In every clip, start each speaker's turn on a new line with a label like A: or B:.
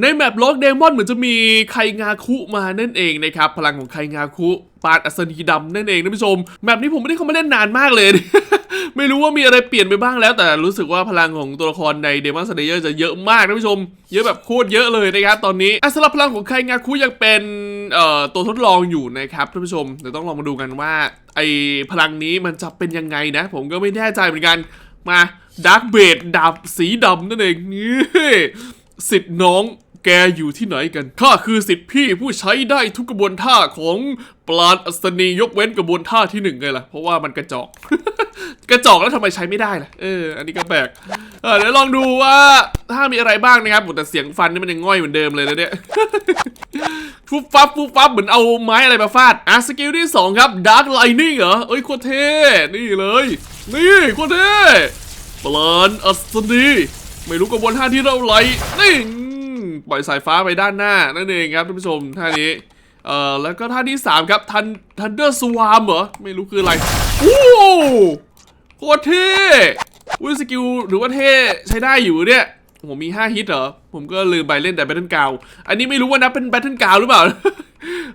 A: ในแมปล็อกเดมอนเหมือนจะมีไคงาคุมานั่นเองนะครับ พลังของไคงาคุปาดอัศนีดำนั่นเองท่านผู้ชมแมปนี้ผมไม่ได้เข้ามาเล่นนานมากเลย ไม่รู้ว่ามีอะไรเปลี่ยนไปบ้างแล้ว แต่รู้สึกว่าพลังของตัวละครในเดมอนสเลเยอร์จะเยอะมากท่านผู้ชม เยอะแบบโคตรเยอะเลยนะครับตอนนี้อะสำหรับพลังของไคงาคุยังเป็นตัวทดลองอยู่นะครับท่านผู้ชมเดี๋ยวต้องลองมาดูกันว่าไอพลังนี้มันจะเป็นยังไงนะ ผมก็ไม่แน่ใจเหมือนกันมาดาร์กเบดดาบสีดำนั่นเองนี่สิทธิ์น้อง แกอยู่ที่ไหนกัน ข้าคือสิทธิพี่ผู้ใช้ได้ทุกกระบวนท่าของปราณอัศนียกเว้นกระบวนท่าที่หนึ่งไงล่ะ เพราะว่ามันกระจอก กระจอกแล้วทำไมใช้ไม่ได้ล่ะ เออ อันนี้ก็แปลกเออเดี๋ยวลองดูว่าถ้ามีอะไรบ้างนะครับแต่เสียงฟันนี่มันยังง่อยเหมือนเดิมเลยนะเนี่ยฟุบฟับฟุบฟับเหมือนเอาไม้อะไรมาฟาด อะสกิลที่ 2 ครับ Dark Lightning เหรอ เอ้ยโคตรเท่นี่เลย นี่โคตรเท่ปลานอัศนีไม่รู้กระบวนท่าที่เราไหลนี่ ปล่อยสายฟ้าไปด้านหน้านั่นเองครับท่านผู้ชมท่านี้เอ่อแล้วก็ท่าที่ 3 ครับทันทันเดอร์สวามเหรอ ไม่รู้คืออะไรโอ้โคตรเท่อุ้ยสกิลหรือว่าเท่ใช้ได้อยู่เนี่ยผมมี 5 ฮิตเหรอ ผมก็ลืมไปเล่นแต่แบทเทิลกาวอันนี้ไม่รู้ว่านับเป็นแบทเทิลกาวหรือเปล่า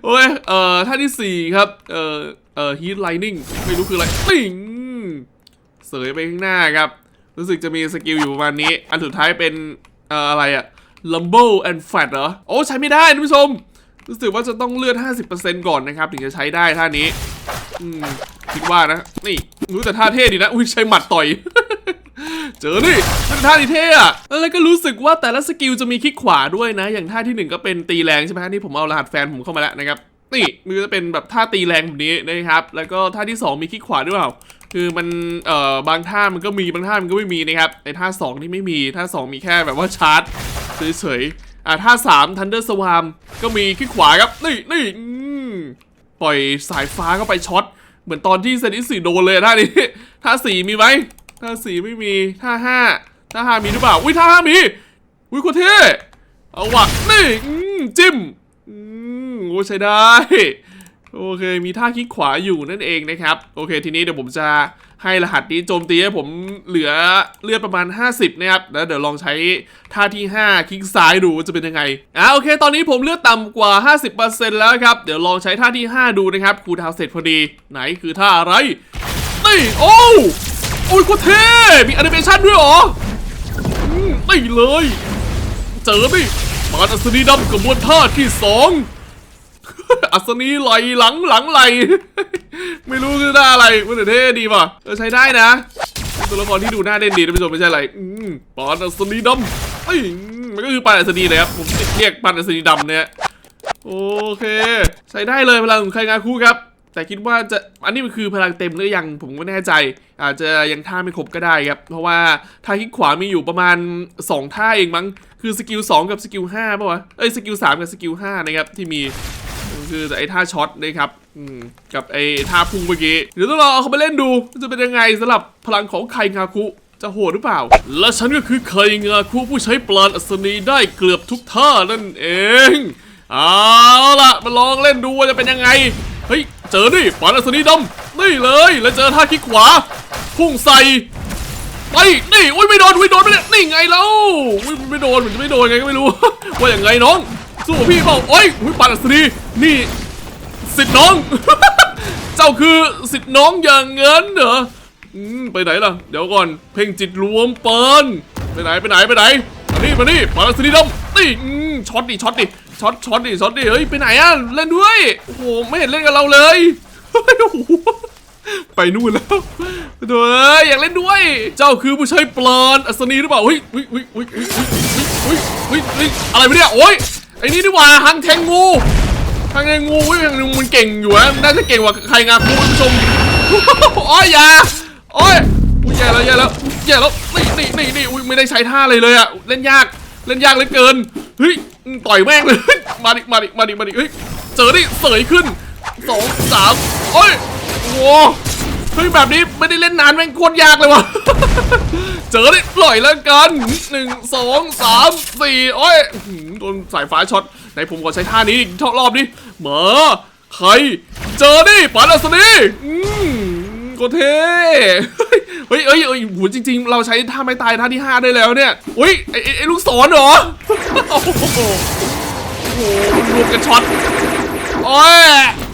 A: โอ้ยเอ่อท่าที่ 4 ครับเอ่อเอ่อฮีทไลนิ่งไม่รู้คืออะไรปิงเสยไปข้างหน้าครับ รู้สึกจะมีสกิลอยู่ประมาณนี้ อันสุดท้ายเป็นเอ่ออะไรอะ Lumble and Fat เหรอ โอ้ใช้ไม่ได้ท่านผู้ชม รู้สึกว่าจะต้องเลือด 50%ก่อนนะครับ ถึงจะใช้ได้ท่านี้ อืม คิดว่านะ นี่รู้แต่ท่าเท่ดีนะ อุ้ยใช้หมัดต่อย เจอนี่เป็นท่าที่เท่อะแล้วก็รู้สึกว่าแต่ละสกิลจะมีคลิกขวาด้วยนะ อย่างท่าที่หนึ่งก็เป็นตีแรงใช่ไหมฮะนี่ผมเอารหัสแฟนผมเข้ามาแล้วนะครับนี่มันจะเป็นแบบท่าตีแรงแบบนี้นะครับ แล้วก็ท่าที่สองมีคลิกขวาด้วยเปล่า คือมัน เอ่อ บางท่ามันก็มี บางท่ามันก็ไม่มีนะครับในท่าสองนี่ไม่มี ท่าสองมีแค่แบบว่าชาร์จ เฉยๆ อ่าท่าสามทันเดอร์สวามก็มีคลิกขวาครับ นี่นี่อืมปล่อยสายฟ้าเข้าไปช็อต เหมือนตอนที่เซนิสึโดนเลยท่านี้ ท่าสี่มีไหมท่าสี่ไม่มีท่าห้าท่าห้ามีหรือเปล่า อุ้ยท่าห้ามี อุ้ยโคตรเท่เอาวะนี่อืมจิ้มอืมโอ้ใช้ได้ โอเค มีท่าคลิกขวาอยู่นั่นเองนะครับ โอเค ทีนี้เดี๋ยวผมจะให้รหัสนี้โจมตีให้ผมเหลือเลือดประมาณ 50 นะครับ แล้วเดี๋ยวลองใช้ท่าที่ 5 คลิกซ้ายดูว่าจะเป็นยังไง อ่าโอเค ตอนนี้ผมเลือดต่ำกว่า 50%แล้วครับ เดี๋ยวลองใช้ท่าที่ 5 ดูนะครับครูดาวเสร็จพอดี ไหนคือท่าอะไร นี่ โอ้วโอ้ยโคตรเท่ มีแอนิเมชันด้วยหรออืมนี่เลย เจอดิมาอัศนีดำกระบวนท่าที่ส อัศนีไหลหลังหลังไหล ไม่รู้คือหน้าอะไรมันเท่ดีป่ะเออใช้ได้นะ ตัวละครที่ดูหน้าเด่นดีนผู้ชมไม่ใช่อะไรอืมปานอัศนีดำเอ้ยมันก็คือปานอัศนีเลยครับผมเรียกปานอัศนีดำเนี่ยโอเค ใช้ได้เลยพลังของใครงานคู่ครับแต่คิดว่าจะอันนี้มันคือพลังเต็มหรือยังผมก็ไม่แน่ใจ อาจจะยังท่าไม่ครบก็ได้ครับ เพราะว่าท่าคลิกขวามีอยู่ประมาณ 2 ท่าเองมั้งคือสกิล2กับสกิล5ป่ะวะเอ้ยสกิล3กับสกิล5นะครับที่มี คือไอ้ท่าช็อตนะครับกับไอ้ท่าพุ่งเมื่อกี้เดี๋ยวต้องรอเอาเขาไปเล่นดูจะเป็นยังไงสำหรับพลังของไคงาคุจะโหดหรือเปล่า และฉันก็คือไคงาคุผู้ใช้ปราณอัศนีได้เกือบทุกท่านั่นเองเอาล่ะมาลองเล่นดูว่าจะเป็นยังไงเฮ้ยเจอดิปราณอัศนีดำนี่เลยแล้วเจอท่าคิกขวา พุ่งใส่ไปนี่อุ้ยไม่โดนอุ้ยโดนไปเลยนี่ไงแล้วอุ้ยไม่โดนมันจะไม่โดนไงก็ไม่รู้ว่าอย่างไงน้อง สู้พี่บอกโอ้ยอุ้ยปาลัสนีนี่สิทธิ์น้อง เจ้าคือสิทธิ์น้องอย่างเงินเหรอไปไหนล่ะ เดี๋ยวก่อน เพ่งจิตรวมเปินไปไหนไปไหนไปไหนมานี่มานี่ปาลัสนีดมนี่ช็อตดิช็อตดิช็อตช็อตดิช็อตดิเฮ้ยไปไหนอะเล่นด้วยโอ้โหไม่เห็นเล่นกับเราเลยไปนู่นแล้วเด้ยอยากเล่นด้วย เจ้าคือผู้ชายปลอนอัศนีหรือเปล่าเฮ้ยเฮ้ยเฮ้ยเฮ้ยเฮ้ยเฮ้ยอะไรไปเนี่ยโอ้ย นี่ดีกว่าหังแทงงูหังแทงงูเฮ้ยหังงูมันเก่งอยู่นะน่าจะเก่งกว่าใครงาคุณผู้ชมโอ้ยอย่าโอ้ยอุ้ยแย่แล้วแย่แล้วแย่แล้วนี่นี่นี่นี่อุ้ยไม่ได้ใช้ท่าเลยเลยอะเล่นยากเล่นยากเหลือเกินเฮ้ยต่อยแม่งเลยมาดิมาดิมาดิมาดิเฮ้ยเจอดิเสยขึ้นสองสามโอ้ยโอ้เฮ้ยแบบนี้ไม่ได้เล่นนานแม่งโคตรยากเลยวะ เจอได้ปล่อยแล้วกันหนึ่งสองสามสี่โอ้ยโดนสายฟ้าช็อตไหนผมขอใช้ท่านี้อีกรอบนี้เหมอใคร เจอดิปาลัสนีอืมก็เท่เฮ้ยเฮ้ยเฮ้ยเฮ้ยโหจริง ๆ เราใช้ท่าไม่ตายท่าที่ห้าได้แล้วเนี่ย อุ้ยไอ้ไอ้ลูกศรเหรอ โอ้โหรวมกันช็อต โอ้ย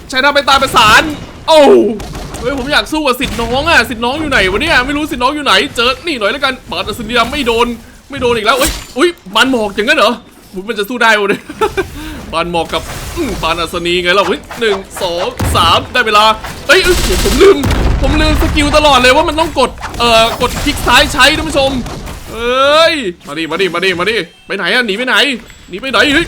A: ใช้ท่าไม่ตายประสาน โอ้ เฮ้ยผมอยากสู้กับสิทธิ์น้องอะสิทธิ์น้องอยู่ไหนวะเนี่ยไม่รู้สิทธิ์น้องอยู่ไหนเจอนี่หน่อยแล้วกันเปิดอัศนีดำไม่โดนไม่โดนอีกแล้วเอ้ยอุ้ยบานหมอกอย่างนั้นเหรอมันจะสู้ได้วะเนี่ยปานหมอกกับปานอัศนีไงเราเฮ้ยหนึ่งสองสามได้เวลาเอ้ยผมผมลืม ผมลืมสกิลตลอดเลยว่ามันต้องกด เอ่อ กดคลิกซ้ายใช้ท่านผู้ชม เอ้ย มาดิ มาดิ มาดิ มาดิ ไปไหนอะหนีไปไหน หนีไปไหน เฮ้ย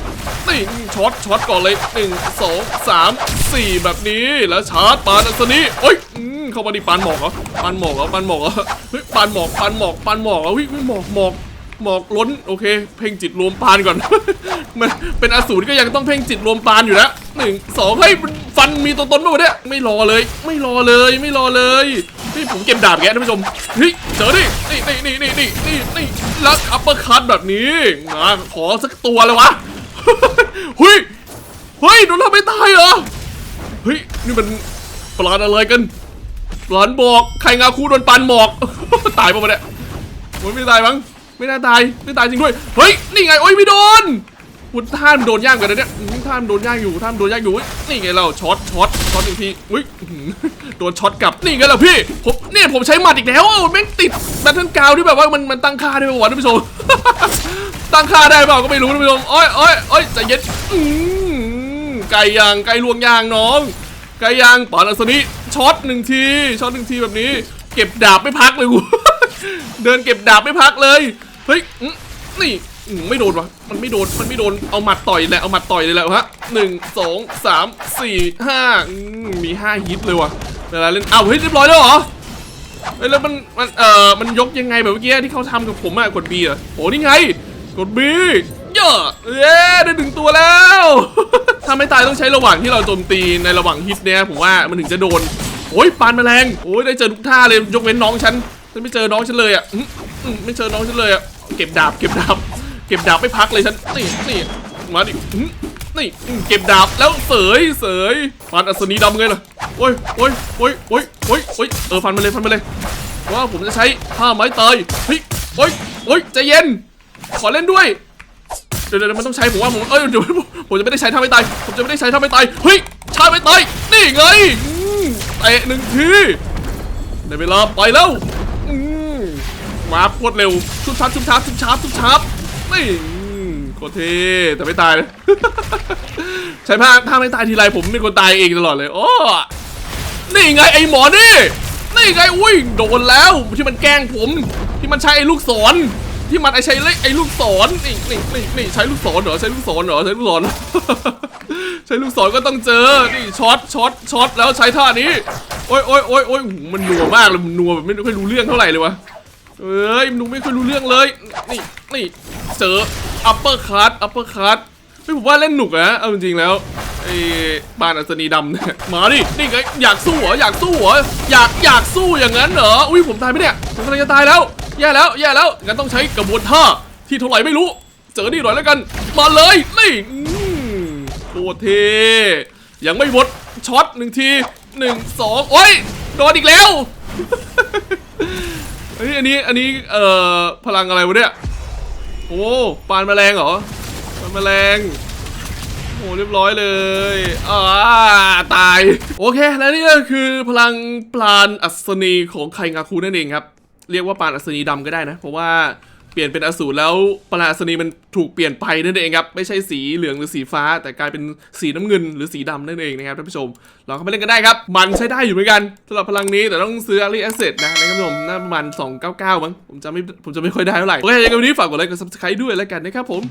A: ช็อตช็อตก่อนเลยหนึ่งสองสามสี่แบบนี้แล้วชาร์จปานอัศนีเอ้ยอืมเข้ามาดิปานหมอกเหรอปานหมอกเหรอปานหมอกเหรอเฮ้ยปานหมอกปานหมอกปานหมอกเหรอเฮ้ยหมอกหมอกหมอกล้นโอเค เพ่งจิตรวมปานก่อนมันเป็นอสูรก็ยังต้องเพ่งจิตรวมปานอยู่แล้วหนึ่งสองเฮ้ยฟันมีตัวตนป่าวะเนี่ยไม่รอเลย ไม่รอเลยไม่รอเลยนี่ผมเก็บดาบแกท่านผู้ชมเฮ้ยเจอดินี่นี่นี่นี่นี่นี่นี่แล้วอัปเปอร์คัตแบบนี้นะขอสักตัวเลยวะ เฮ้ย เฮ้ยโดนทำไม่ตายเหรอ เฮ้ย นี่มันปลาอะไรกันปลานบอกใครงาคูโดนปานหมอก ตายป่าเนี่ยโอ้ยไม่ตายมั้ง ไม่น่าตาย ไม่ตายจริงด้วย เฮ้ย นี่ไง โอ้ยไม่โดนพุทท่านโดนย่างกันนะเนี่ยท่านโดนย่างอยู่ท่านโดนย่างอยู่เฮ้ยนี่ไงเราช็อตช็อตช็อตอีกทีอุ้ยโดนช็อตกลับนี่ไงเราพี่ผมเนี่ยผมใช้หมัดอีกแล้วเอ้าแม่งติดแบทเทิลกาวที่แบบว่ามันมันตั้งค่าได้ไหมวะท่านผู้ชม ตั้งค่าได้เปล่าก็ไม่รู้ท่านผู้ชมโอ้ยโอ้ยโอ้ยใจเย็นอืมไก่ยางไก่ลวงยางน้องไก่ยางปอนอัศนีช็อตหนึ่งทีช็อตหนึ่งทีแบบนี้ เก็บดาบไม่พักเลยกูเดินเก็บดาบไม่พักเลยเฮ้ยนี่ไม่โดนวะมันไม่โดน มันไม่โดน เอาหมัดต่อยแหละ เอาหมัดต่อยเลยแหละฮะหนึ่งสองสามสี่ห้ามีห้าฮิตเลยว่ะเวลาเล่นอ้าวเฮ้ยเรียบร้อยแล้วเหรอเฮ้ยแล้วมัน มัน เอ่อ มันยกยังไงแบบเมื่อกี้ที่เขาทำกับผมอะกด B อะโอ้นี่ไง กด B เยอะเย้ได้ถึงตัวแล้ว ถ้าไม่ตายต้องใช้ระหว่างที่เราโจมตีในระหว่างฮิตเนี่ยผมว่ามันถึงจะโดน โอ้ยปานแมลงโอ้ยได้เจอทุกท่าเลยยกเว้นน้องฉันฉันไม่เจอน้องฉันเลยอะไม่เจอน้องฉันเลยอะเก็บดาบเก็บดาบเก็บดาบไม่พักเลยฉันนี่นี่มาดินี่เก็บดาบแล้วเสยเสยฟันอัศนีดำไงล่ะโอ้ยโอ้ยโอ้ยโอ้ยโอ้ยโอ้ยเออฟันมาเลยฟันมาเลยว่าผมจะใช้ท่าไม้ตยเฮ้ยโอ้ยโอ้ยใจเย็น ขอเล่นด้วย เดี๋ยวเดี๋ยวมันต้องใช้ผมว่าผมเอ้ยเดี๋ยวผมจะไม่ได้ใช้ท่าไม่ตาย ผมจะไม่ได้ใช้ท่าไม่ตาย เฮ้ยชาไม่ตาย นี่ไงเตะหนึ่งทีในเวลาไปแล้วมาโคตรเร็ว ชุบชับชุบชับชุบชับชุบชับนี่โคตรเท่แต่ไม่ตายเลยใช้ผ้าถ้าไม่ตายทีไรผมเป็นคนตายเองตลอดเลยโอ้นี่ไงไอหมอนี่ นี่ไงอุ้ยโดนแล้วที่มันแกล้งผม ที่มันใช้ไอ้ลูกศร ที่มันไอใช้เล็กไอลูกศรนี่นี่นี่นี่ใช้ลูกศรเหรอใช้ลูกศรเหรอใช้ลูกศรใช้ลูกศรก็ต้องเจอนี่ช็อตช็อตช็อตแล้วใช้ท่านี้โอ้ยโอ้ยโอ้ยโอ้ยมันนัวมากเลยมันนัวแบบไม่ค่อยรู้เรื่องเท่าไหร่เลยวะเอ้ยมันดูไม่ค่อยรู้เรื่องเลยนี่นี่เจออัปเปอร์คัตอัปเปอร์คัตไม่ผมว่าเล่นหนุกนะเอาจริงๆแล้วไอ้บานอัศนีดำเนี่ยมาดินี่ไงอยากสู้เหรออยากสู้เหรออยากอยากสู้อย่างนั้นเหรออุ้ยผมตายไหมเนี่ยผมกำลังจะตายแล้ว แย่แล้วแย่แล้วงั้นต้องใช้กระบวนท่าที่เท่าไหร่ไม่รู้ เจอนี่หน่อยแล้วกัน มาเลยนี่อืมโคตรเทยังไม่หมดช็อตหนึ่งทีหนึ่งสองโอ้ยโดนอีกแล้วเฮ้ยอันนี้อันนี้เอ่อพลังอะไรวะเนี่ยโอ้ปานแมลงเหรอปานแมลงโอ้เรียบร้อยเลยอ่าตาย โอเค และนี่ก็คือพลังปราณอัศนีของไคงาคูนั่นเองครับ เรียกว่าปลาอัศนีดำก็ได้นะ เพราะว่าเปลี่ยนเป็นอสูรแล้วปลาอัศนีมันถูกเปลี่ยนไปนั่นเองครับ ไม่ใช่สีเหลืองหรือสีฟ้า แต่กลายเป็นสีน้ำเงินหรือสีดำนั่นเองนะครับท่านผู้ชมลองเข้าไปเล่นกันได้ครับ มันใช้ได้อยู่เหมือนกันสำหรับพลังนี้แต่ต้องซื้อ Early asset นะนะครับผมน่าประมาณ299มั้งผมจะไม่ผมจะไม่ค่อยได้เท่าไหร่โอเคยังไงวันนี้ฝากกดไลค์กด Subscribe ด้วยแล้วกันนะครับผม